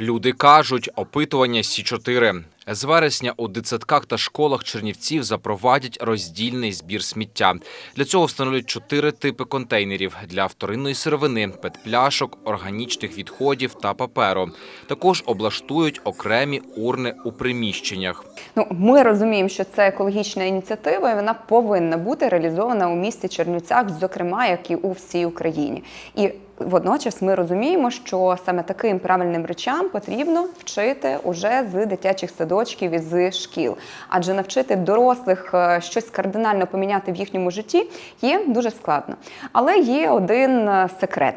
Люди кажуть, опитування Сі 4 з вересня у дитсадках та школах Чернівців запровадять роздільний збір сміття. Для цього встановлять чотири типи контейнерів для вторинної сировини, петпляшок, органічних відходів та паперу. Також облаштують окремі урни у приміщеннях. Ну, ми розуміємо, що це екологічна ініціатива, і вона повинна бути реалізована у місті Чернівцях, зокрема, як і у всій Україні. І водночас ми розуміємо, що саме таким правильним речам потрібно вчити уже з дитячих садочків і з шкіл. Адже навчити дорослих е, щось кардинально поміняти в їхньому житті є дуже складно. Але є один е, секрет.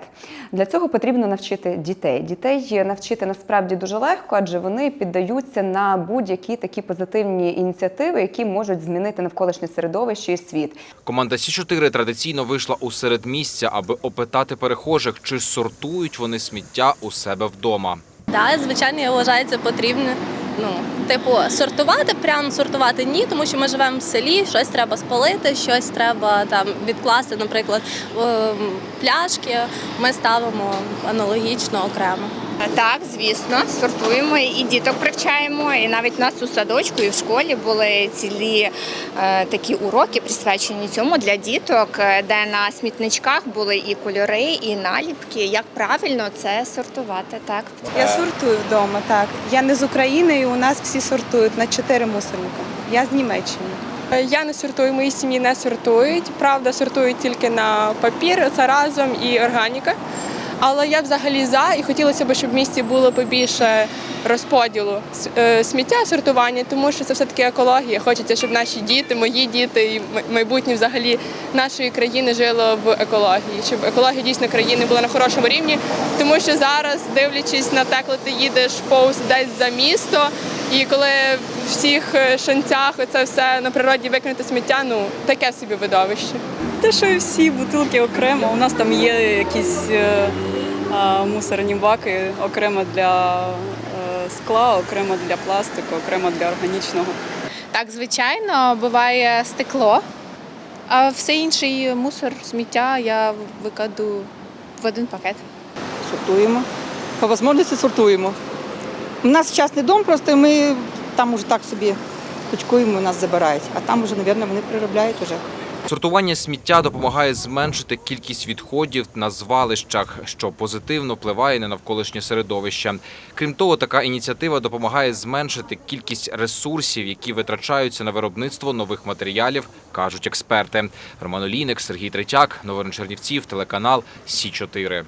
Для цього потрібно навчити дітей. Дітей навчити насправді дуже легко, адже вони піддаються на будь-які такі позитивні ініціативи, які можуть змінити навколишнє середовище і світ. Команда Сі 4 традиційно вийшла у середмістя, аби опитати перехожих, чи сортують вони сміття у себе вдома. Так, звичайно, я вважаю, це потрібно. Ну, типу, сортувати, прямо сортувати ні, тому що ми живемо в селі, щось треба спалити, щось треба там відкласти, наприклад, ем, пляшки. Ми ставимо аналогічно окремо. Так, звісно, сортуємо і діток привчаємо. І навіть у нас у садочку і в школі були цілі е, такі уроки присвячені цьому для діток, е, де на смітничках були і кольори, і наліпки. Як правильно це сортувати, так. Я сортую вдома, так. Я не з України, у нас всі сортують на чотири мусорника. Я з Німеччини. Я не сортую, мої сім'ї не сортують. Правда, сортують тільки на папір, це разом і органіка. Але я взагалі за і хотілося б, щоб в місті було побільше розподілу е, сміття, сортування, тому що це все-таки екологія. Хочеться, щоб наші діти, мої діти і майбутнє взагалі нашої країни жило в екології, щоб екологія дійсно країни була на хорошому рівні. Тому що зараз, дивлячись на те, коли ти їдеш повз десь за місто, і коли в всіх е, шанцях це все на природі викинути сміття, ну таке собі видовище. Те, що всі бутилки окремо. У нас там є якісь е, мусорні баки окремо для скла, окремо для пластику, окремо для органічного. Так, звичайно, буває стекло, а все інший мусор, сміття я викладу в один пакет. сортуємо. По можливості сортуємо. У нас частний дом, просто ми там уже так собі кучкуємо, нас забирають. А там вже, мабуть, вони переробляють уже. Сортування сміття допомагає зменшити кількість відходів на звалищах, що позитивно впливає на навколишнє середовище. Крім того, така ініціатива допомагає зменшити кількість ресурсів, які витрачаються на виробництво нових матеріалів, кажуть експерти. Роман Олійник, Сергій Третяк, Новини Чернівців, телеканал Сі 4